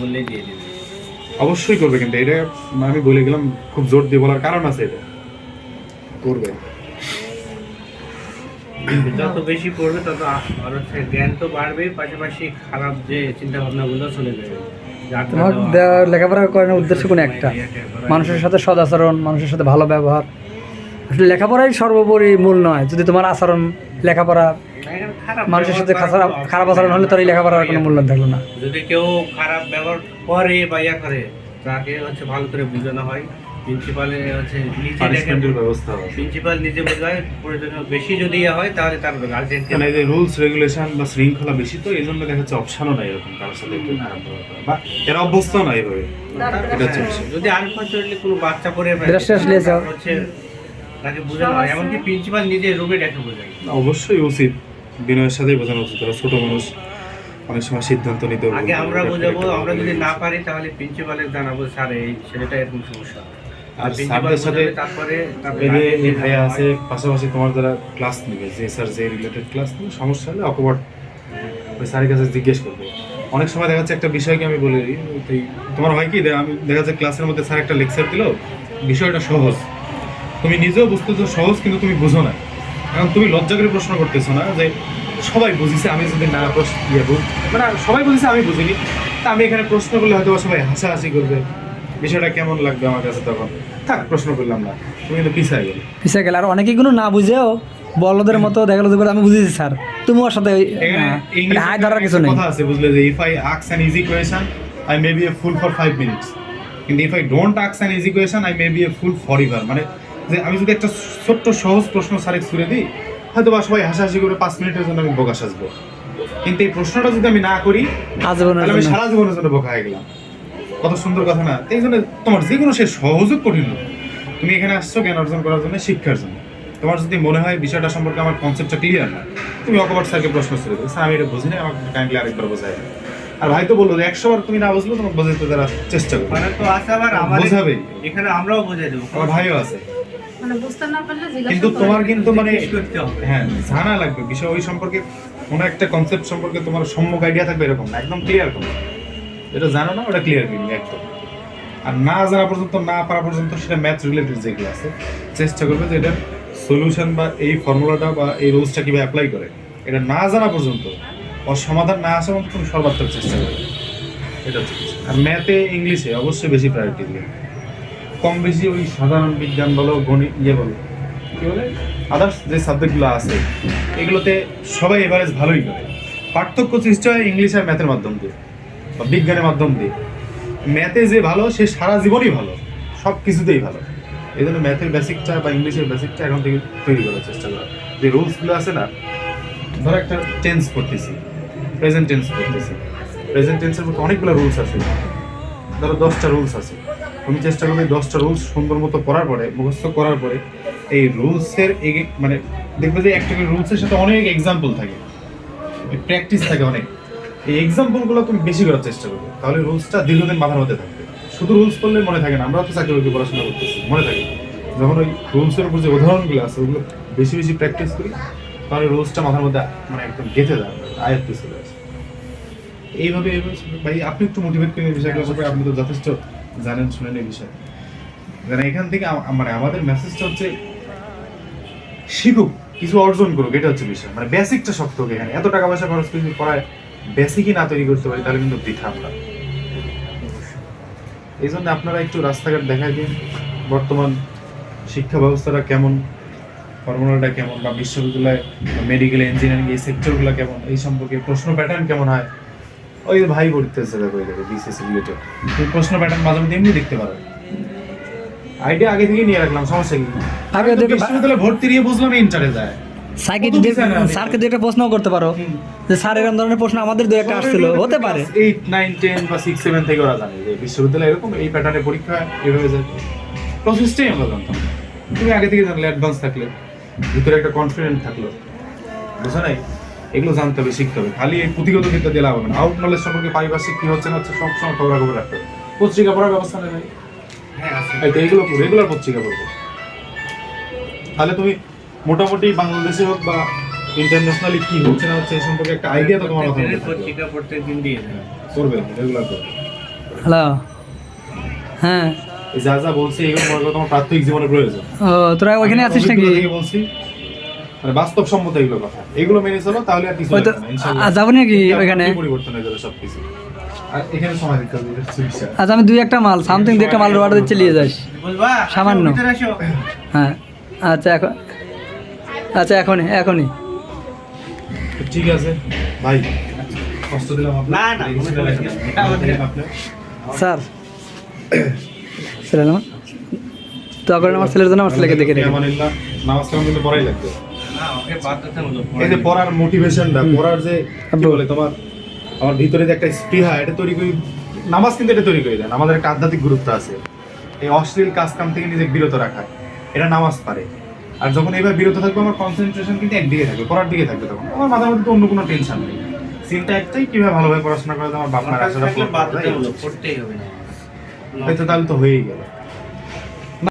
বললে দিয়ে দেবে। অবশ্যই করবে কিন্তু এটা আমি বলে গেলাম খুব জোর দিয়ে বলার কারণ আছে এটা। করবে। যত বেশি পড়বে তত আ- আর হচ্ছে জ্ঞান তো বাড়বে পাশাপাশি খারাপ যে চিন্তা ভাবনাগুলো চলে যাবে। তোমার লেখাপড়া করানোর উদ্দেশ্য কোনো একটা? মানুষের সাথে সদাচরণ মানুষের সাথে ভালো ব্যবহার। আসলে লেখাপড়াই সর্বোপরি মূল নয়। যদি তোমার আচরণ লেখাপড়া মানুষের সাথে খারাপ আচরণ হলে তোর এই লেখাপড়ার কোনো মূল্য থাকল না। যদি কেউ খারাপ ব্যবহার করে বা ইয়া করে তাকে হচ্ছে ভালো করে বোঝানো হয়। প্রিন্সিপালে হচ্ছে নিজে দেখে ব্যবস্থা প্রিন্সিপাল নিজে বোঝায় প্রয়োজনীয় বেশি যদি ইয়া হয় তাহলে তার মানে যে রুলস রেগুলেশন বা শৃঙ্খলা বেশি তো এই জন্য দেখা যাচ্ছে অপশনও নাই এরকম কারোর সাথে একটু খারাপ ব্যবহার বা এর অভ্যস্ত নাই এভাবে। এটা হচ্ছে যদি আনফর্চুনেটলি কোনো বাচ্চা করে। হচ্ছে তাকে বোঝানো হয় এমনকি প্রিন্সিপাল নিজে রুমে ডেকে বোঝায়। অবশ্যই উচিত। বিনয়ের সাথেই বোঝানো উচিত ওরা ছোট মানুষ অনেক সময় সিদ্ধান্ত নিতে আগে আমরা বোঝাবো আমরা যদি না পারি তাহলে প্রিন্সিপালের জানাব স্যার এই ছেলেটা এরকম সমস্যা। আর প্রিন্সিপাল স্যারদের সাথে তারপরে তারপরে এই যে guardian এই কে ভাইয়া আছে পাশাপাশি তোমার যারা ক্লাস নেবে যে স্যার যে রিলেটেড ক্লাস নেবে সমস্যা হলে অকবট ওই স্যারের কাছে জিজ্ঞেস করবে। অনেক সময় দেখা যাচ্ছে একটা বিষয়কে আমি বলে দিই তোমার হয় কি আমি দেখা যাচ্ছে ক্লাসের মধ্যে স্যার একটা লেকচার দিল বিষয়টা সহজ। তুমি নিজেও বুঝতেছো সহজ কিন্তু তুমি বুঝো না। কারণ তুমি লজ্জা করে প্রশ্ন করতেছো না যে সবাই বুঝিছে আমি যদি না প্রশ্ন ইয়ে বুঝ মানে সবাই বুঝিছে আমি বুঝিনি। তা আমি এখানে প্রশ্ন করলে হয়তো সবাই হাসাহাসি করবে। বিষয়টা কেমন লাগবে আমার কাছে তখন? থাক প্রশ্ন করলাম না। তুমি কিন্তু পিছাই গেলে। পিছিয়ে গেলে। আর অনেকেই কোনো না বুঝেও বলদের মতো দেখা গেলো আমি বুঝেছি স্যার। তুমি ওর সাথে ওই- এখানে না, হাই ধরার কিছু নেই। কথা আছে বুঝলে যে if I ask an easy question I may be a fool for five minutes কিন্তু if I don't ask an easy question I may be a fool for ever মানে যে আমি যদি একটা ছোট্ট সহজ প্রশ্ন স্যারে ছুড়ে দিই হয়তো বা সবাই হাসাহাসি করে পাঁচ মিনিটের জন্য আমি বোকা সাজবো। কিন্তু এই প্রশ্নটা যদি আমি না করি তাহলে আমি সারা জীবনের জন্য বোকা হয়ে গেলাম। কত সুন্দর কথা না? এই জন্য তোমার যে কোনো সে সহজ হোক কঠিন হোক, তুমি এখানে আসছো জ্ঞান অর্জন করার জন্য শিক্ষার জন্য। তোমার যদি মনে হয় বিষয়টা সম্পর্কে আমার কনসেপ্টটা ক্লিয়ার না তুমি অকবার স্যারকে প্রশ্ন করে দেবে স্যার আমি এটা বুঝি না আমাকে কাইন্ডলি আরেকবার বোঝাই দেবে। আর ভাই তো বলল যে একশো বার তুমি না বুঝলে তোমাকে বোঝাতে তারা চেষ্টা করবে। মানে তো আছে আবার আমাদের বোঝাবেই। এখানে আমরাও বুঝে দেবো। আমার ভাইও আছে। মানে বুঝতে না পারলে জিজ্ঞাসা কিন্তু তোমার কিন্তু মানে। হ্যাঁ জানা লাগবে। বিষয় ওই সম্পর্কে কোনো একটা কনসেপ্ট সম্পর্কে তোমার সম্যক আইডিয়া থাকবে এরকম না একদম ক্লিয়ার করবে এটা জানো না? ওটা ক্লিয়ার মিনিং একদম। আর না জানা পর্যন্ত না পারা পর্যন্ত সেটা ম্যাথ রিলেটেড যেগুলো আছে চেষ্টা করবে যে এটা সলিউশন বা এই ফর্মুলাটা বা এই রুলসটা কীভাবে অ্যাপ্লাই করে। এটা না জানা পর্যন্ত ওর সমাধান না আসা পর্যন্ত তুমি সর্বাত্মক চেষ্টা করবে। এটা হচ্ছে। আর ম্যাথে ইংলিশে অবশ্যই বেশি প্রায়োরিটি দিবে। কম বেশি ওই সাধারণ বিজ্ঞান বলো, গণিত ইয়ে বলো। কী বলে? আদার্স যে সাবজেক্টগুলো আছে, এগুলোতে সবাই এভারেজ ভালোই করে। পার্থক্য সৃষ্টি হয় ইংলিশ আর ম্যাথের মাধ্যম দিয়ে, বা বিজ্ঞানের মাধ্যম দিয়ে। ম্যাথে যে ভালো, সে সারা জীবনই ভালো। সব কিছুতেই ভালো। এই জন্য ম্যাথের বেসিকটা বা ইংলিশের বেসিকটা এখন থেকে তৈরি করার চেষ্টা করা। যে রুলসগুলো আছে না, ধরো একটা টেন্স করতেছি প্রেজেন্ট টেন্স করতেছি প্রেজেন্ট টেন্সের মধ্যে অনেকগুলো রুলস আছে। ধরো দশটা রুলস আছে। তুমি চেষ্টা করবে দশটা রুলস সুন্দর মতো পড়ার পরে, মুখস্থ করার পরে, এই রুলসের মানে দেখবে যে একটা রুলসের সাথে অনেক এক্সাম্পল থাকে। প্র্যাকটিস থাকে অনেক। এই এক্সাম্পলগুলো তুমি বেশি করার চেষ্টা করবে। তাহলে রুলসটা দীর্ঘদিন মাথার মধ্যে থাকবে। শুধু রুলস পড়লে মনে থাকে না। আমরা তো চাকরি বাকরি পড়াশোনা করতেছি, মনে থাকে। যখন ওই রুলসের উপর যে উদাহরণগুলো আছে, ওগুলো বেশি বেশি প্র্যাকটিস করি, তাহলে রুলসটা মাথার মধ্যে মানে একদম গেঁথে যায়, আয়ত্তে চলে আসে। এইভাবে ভাই, আপনি একটু মোটিভেট করেন এই বিষয়গুলোর আপনি তো যথেষ্ট জানেন, শুনেন এই বিষয়ে। মানে এখান থেকে মানে আমাদের মেসেজটা হচ্ছে, শিখুক, কিছু অর্জন করুক, এটা হচ্ছে বিষয়। মানে বেসিকটা শক্ত হোক এখানে। এত টাকা পয়সা খরচ করে যদি পড়ায় বেসিকই না তৈরি করতে পারি, তাহলে কিন্তু বৃথা আমরা। এই জন্য আপনারা একটু রাস্তাঘাট দেখাই দিন, বর্তমান শিক্ষা ব্যবস্থাটা কেমন ফর্মুলাটা কেমন, বা বিশ্ববিদ্যালয় মেডিকেল ইঞ্জিনিয়ারিং এই সেক্টরগুলো কেমন, এই সম্পর্কে প্রশ্ন প্যাটার্ন কেমন হয় ওই ভাই পড়তেছে দেখো এই দেখো বিসিএস রিলেটেড প্রশ্ন প্যাটার্ন মাঝে মধ্যে এমনি দেখতে পারো। আইডিয়া আগে থেকে নিয়ে রাখলাম সমস্যা কি? আগে আমি বিশ্ববিদ্যালয়ে ভর্তি দিয়ে বুঝলাম ইন্টারে যায়। স্যারকে স্যারকে একটা প্রশ্ন করতে পারো যে স্যার এরকম ধরনের প্রশ্ন আমাদের দু একটা আসছিল হতে পারে। এইট নাইন টেন বা সিক্স সেভেন থেকে ওরা জানে যে বিশ্ববিদ্যালয় এরকম এই প্যাটার্নে পরীক্ষা এভাবে যায়। প্রসেসটাই আমরা জানতাম তুমি আগে থেকে জানলে অ্যাডভান্স থাকলে ভিতরে একটা কনফিডেন্ট থাকল। বুঝো নাই? এগুলো জানতে হবে শিখতে হবে। খালি এই পুঁথিগত বিদ্যা দিয়ে লাভ হবে না। আউট নলেজ সম্পর্কে পারিপার্শ্বিক কি হচ্ছে না হচ্ছে সবসময় খবর খবর রাখতে হবে। পত্রিকা পড়ার ব্যবস্থা নেই ভাই হ্যাঁ আছে। এই তো এইগুলো পড়ো রেগুলার পত্রিকা পড়ব তাহলে তুমি মোটামুটি বাংলাদেশে হোক বা ইন্টারন্যাশনালি কি হচ্ছে না হচ্ছে এই সম্পর্কে একটা আইডিয়া তো তোমার মাথায়। পত্রিকা প্রত্যেক দিন দিয়ে দেবে করবে রেগুলার করবে হ্যালো হ্যাঁ। যা যা বলছি এগুলো তোমার প্রাথমিক জীবনে প্রয়োজন। ও তোরা ওখানে আছিস নাকি? বলছি মানে বাস্তবসম্মত এগুলো কথা। এগুলো মেনে চলো তাহলে আর কিছু। যাব নাকি আপনি পরিবর্তন হয়ে যাবে সবকিছু। আর এখানে সময় দিতে হবে এটা হচ্ছে বিষয়। আজ আমি দুই একটা মাল সামথিং দুই একটা মাল অর্ডার দিতে নিয়ে যাস। সামান্য। হ্যাঁ আচ্ছা এখন আচ্ছা এখনই এখনই। ঠিক আছে ভাই কষ্ট দিলাম না, না, কোনো সমস্যা নেই। এটা আমাদের- আপনার স্যার ছেলে আমার তো আমার ছেলের জন্য আমার ছেলেকে দেখে রেখে। নামাজ কালাম কিন্তু পড়াই লাগবে। এই যে পড়ার মোটিভেশনটা পড়ার যে কি বলে তোমার আমার ভিতরে যে একটা স্পৃহা এটা তৈরি করি নামাজ কিন্তু এটা তৈরি করে দেন। আমাদের একটা আধ্যাত্মিক গুরুত্ব আছে। এই অশ্লীল কাজ কাম থেকে নিজে বিরত রাখা এটা নামাজ পারে। আর যখন এইভাবে বিরত থাকবে আমার কনসেন্ট্রেশন কিন্তু একদিকে থাকবে পড়ার দিকে থাকবে তখন। আমার মাথার মধ্যে তো অন্য কোনো টেনশন নেই। চিন্তা একটাই কীভাবে ভালোভাবে পড়াশোনা করে আমার বাপ মার আশাটা করতেই হবে না হয়তো তাহলে তো হয়েই গেল।